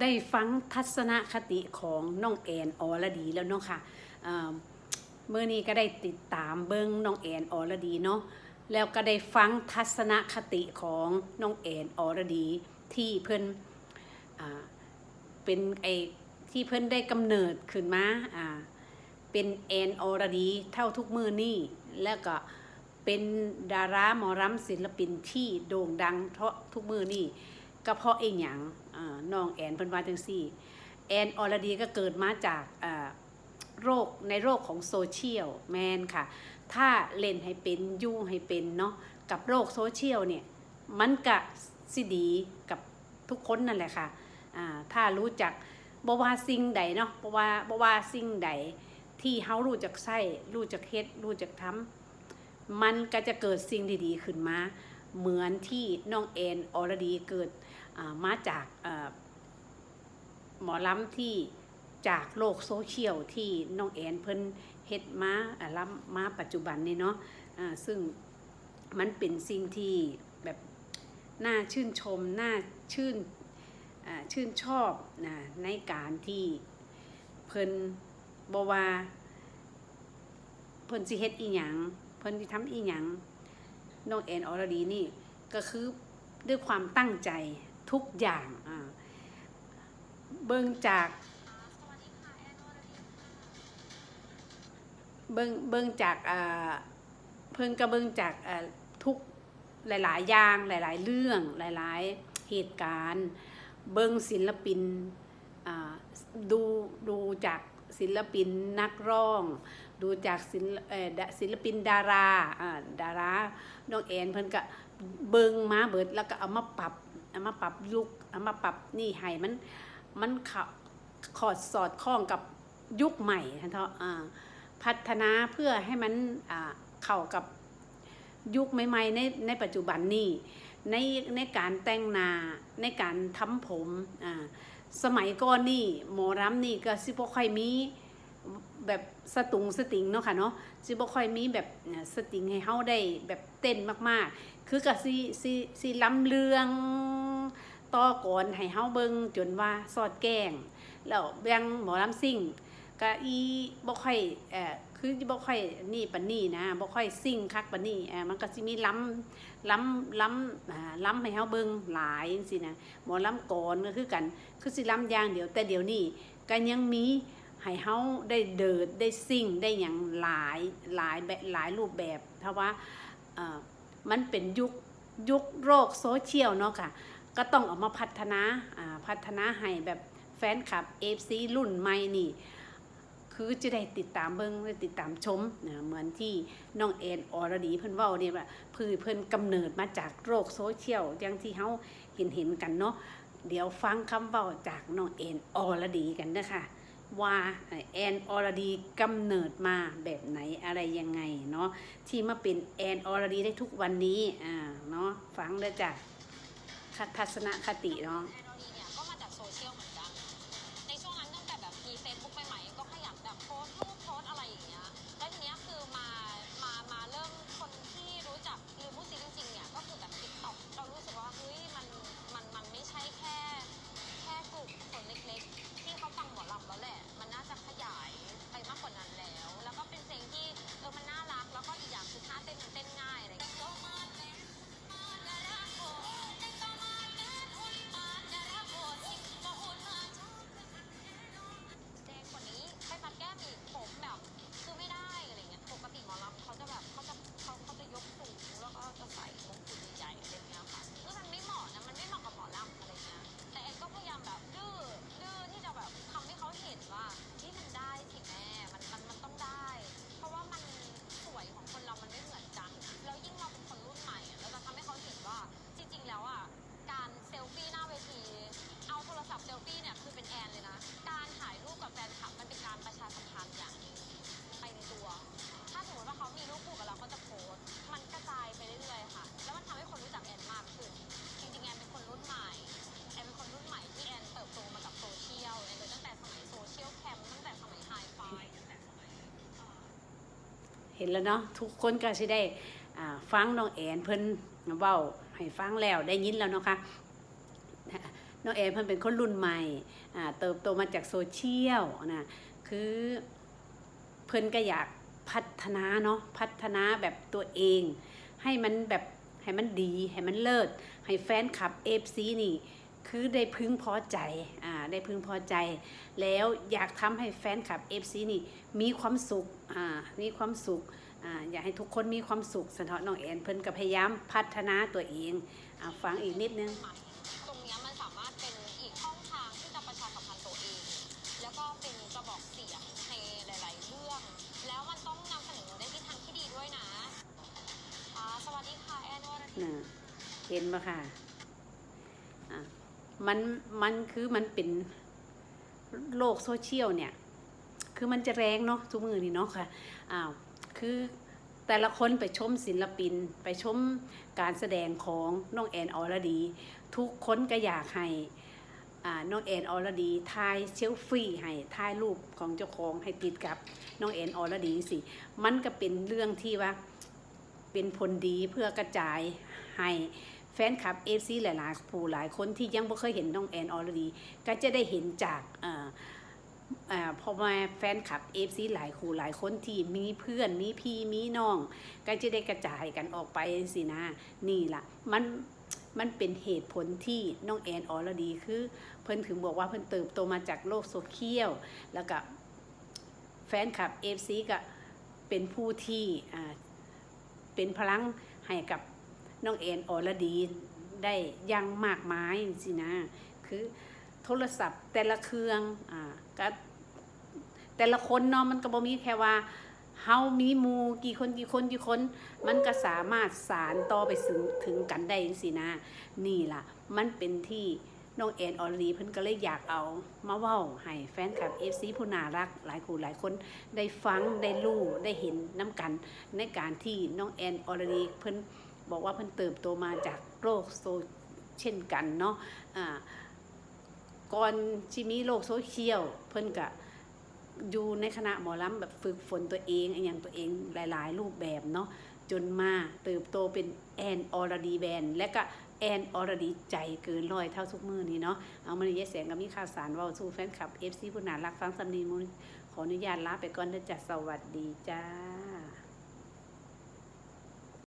ได้ฟังทัศนคติของน้องแอนออรดีแล้วเนาะค่ะเอ่อเมื่อนี้ก็ได้ติดตามเบิ้งน้องแอนออรดีเนาะแล้วก็ได้ฟังทัศนคติของน้องแอนออรดีที่เพิ่นอเป็นไอที่เพิ่นได้กำเนิดขึ้นมาอ่าเป็นแอนอรดีเท่าทุกมือนี่แล้วก็เป็นดาราหมอรำศิลปินที่โด่งดังเท่าทุกมือนี่ ก็เพราะเองอย่างน้องแอนเพิ่นว่าจังซี่ แอนออรดีก็เกิดมาจากโรคในโรคของโซเชียลแมนค่ะ ถ้าเล่นให้เป็นยุ่ให้เป็นเนาะกับโรคโซเชียลเนี่ยมันกะสิดีกับทุกคนนั่นแหละค่ะถ้ารู้จักบว่าสิ่งใดเนาะบว่าบว่าสิ่งใดที่เฮารู้จักใส่รู้จักเฮ็ดรู้จักทำมันก็จะเกิดสิ่งดีๆขึ้นมา เหมือนที่น้องแอนอรดีเกิดมาจากหมอลำที่จากโลกโซเชียลที่น้องแอนเพิ่นเฮ็ดมาลำมาปัจจุบันนี่เนาะอ่าซึ่งมันเป็นสิ่งที่แบบน่าชื่นชมน่าชื่นชื่นชอบนะในการที่เพิ่นบว่าเพิ่นสิเฮ็ดอีหยังเพิ่นสิทำอีหยัง น้องแอนออรดีนี่ก็คือด้วยความตั้งใจทุกอย่างเบิ่งจากเบิ่งเบิ่งจากเพิ่งก็เบิ่งจากทุกหลาย ๆ อย่าง หลาย ๆ เรื่องหลาย ๆ เหตุการณ์ เบิ่งศิลปินดูดูจากศิลปินนักร้องดูจากศิลศิลปินดาราดาราน้องแอนเพิ่นก็เบิงมาเบิดแล้วก็เอามาปรับเอามาปรับยุคเอามาปรับนี่ให้มันมันเขะขอดสอดคล้องกับยุคใหม่ท่านเถาะอ่าพัฒนาเพื่อให้มันเข้ากับยุคใหม่ๆในในปัจจุบันนี้ในในการแต่งหน้าในการทำผมสมัยก่อนนี่หมอรำนี่ก็สิบ่ค่อยมี แบบสตุงสติงเนาะค่ะเนาะสิบ่ค่อยมีแบบสติงให้เฮาได้แบบเต้นมากๆ คือก็สิสิสิล้ำเรืองต่อก่อนให้เฮาเบิงจนว่าสอดแกงแล้วแบงหมอลำซิ่งก็อีบ่ค่อยเอ่อคือบ่ค่อยนี่ปานนี้นะบ่ค่อยซิ่งคักปานนี้เอ่อมันก็สิมีล้ำล้ำล้ำอ่าล้ำให้เฮาเบิ่งหลายจังซี่นะหมอล้ำก่อนก็คือกัน คือสิล้ำอย่างเดียวแต่เดี๋ยวนี้ก็ยังมี ให้เฮาได้เดิดได้ซิ่งได้หยังหลายหลายแบบหลายรูปแบบถ้าะว่ามันเป็นยุคยุคโรคโซเชียลเนาะค่ะ ก็ต้องเอามาพัฒนาพัฒนาให้แบบแฟนคลับ FC รุ่นใหม่นี่ คือจะได้ติดตามเบิ้งได้ติดตามชมนะเหมือนที่น้องแอนออรดีเพิ่นว้าเนี่ยว่าคือเพิ่นกำเนิดมาจากโรคโซเชียลอย่างที่เฮาเห็นเห็นกันเนาะเดี๋ยวฟังคำเว้าจากน้องแอนออรดีกันเด้อค่ะ ว่าแอนออรดีกำเนิดมาแบบไหนอะไรยังไงเนาะที่มาเป็นแอนออรดีได้ทุกวันนี้อ่าเนาะฟังเด้จ้ะค่ะทัศนคติเนาะ เห็นแล้วเนาะทุกคนก็สิได้ฟังน้องแอนเพิ่นเว้าให้ฟังแล้วได้ยินแล้วเนาะค่ะน้องแอนเพิ่นเป็นคนรุ่นใหม่เติบโตมาจากโซเชียลนะคือเพิ่นก็อยากพัฒนาเนาะพัฒนาแบบตัวเอง ให้มันแบบให้มันดีให้มันเลิศให้แฟนคลับ FC นี่ คือได้พึงพอใจ อ่า ได้พึงพอใจ แล้วอยากทำให้แฟนคลับ FC นี่มีความสุข อ่า มีความสุข อ่า อยากให้ทุกคนมีความสุขสะเทาะน้องแอนเพิ่นก็พยายามพัฒนาตัวเอง อ่า ฟังอีกนิดนึง ตรงเนี้ยมันสามารถเป็นอีกช่องทางที่จะประชาสัมพันธ์ตัวเอง แล้วก็เป็นกระบอกเสียงในหลาย ๆ เรื่อง แล้วมันต้องนำเสนอในทิศทางที่ดีด้วยนะ อ่า สวัสดีค่ะแอนวรทิตนะเห็นปะค่ะอะ มันมันคือมันเป็นโลกโซเชียลเนี่ย คือมันจะแรงเนาะทุกมือนี่เนาะค่ะอ้าวคือแต่ละคนไปชมศิลปิน ไปชมการแสดงของน้องแอนออรดี ทุกคนก็อยากให้น้องแอนออรดีถ่ายเซลฟี่ให้ถ่ายรูปของเจ้าของให้ติดกับน้องแอนอรดีสิ มันก็เป็นเรื่องที่ว่าเป็นผลดีเพื่อกระจายให้ แฟนคลับเอฟซีหลายๆผู้หลายคนที่ยังไม่เคยเห็นน้องแอนออลดีก็จะได้เห็นจากพอมาแฟนคลับเอฟซีหลายคู่หลายคนที่มีเพื่อนมีพี่มีน้อง ก็จะได้กระจายกันออกไปสินะ นี่ล่ะ มันมันเป็นเหตุผลที่น้องแอนออลดีคือ เพิ่นถึงบอกว่าเพิ่นเติบโตมาจากโลกโซเชียลแล้วก็แฟนคลับเอฟซีก็เป็นผู้ที่เป็นพลังให้กับ น้องเอ็นอรดีได้ยังมากมายสินะ คือโทรศัพท์แต่ละเครื่องอ่าก็แต่ละคนเนาะมันก็บ่มีแค่ว่าเฮามีมูกี่คนกี่คนกี่คน มันก็สามารถสารต่อไปถึงถึงกันได้สินะ นี่ล่ะ มันเป็นที่น้องแอนออลดีเพิ่นก็เลยอยากเอามาเว้าให้แฟนคลับ FC ผู้น่ารัก หลายคู่หลายคนได้ฟังได้รู้ได้เห็นน้ำกัน ในการที่น้องแอนออรดีเพิ่น บอกว่าเพิ่นเติบโตมาจากโลกโซเช่นกันเนาะอ่าก่อนที่มีโลกโซเชียลเพิ่นก็อยู่ในคณะหมอลำแบบฝึกฝนตัวเองอย่างตัวเองหลาย ๆ รูปแบบเนาะจนมาเติบโตเป็นแอนออรดีแบนและก็แอนออรดีใจเกินร้อยเท่าทุกมือนี้เนาะเอามาในยายแสงกับมีข่าวสารว่าสู่แฟนคลับ FC ผู้นารักฟังสำนีมูลขออนุญาตลาไปก่อนเด้อจ้ะสวัสดีจ้า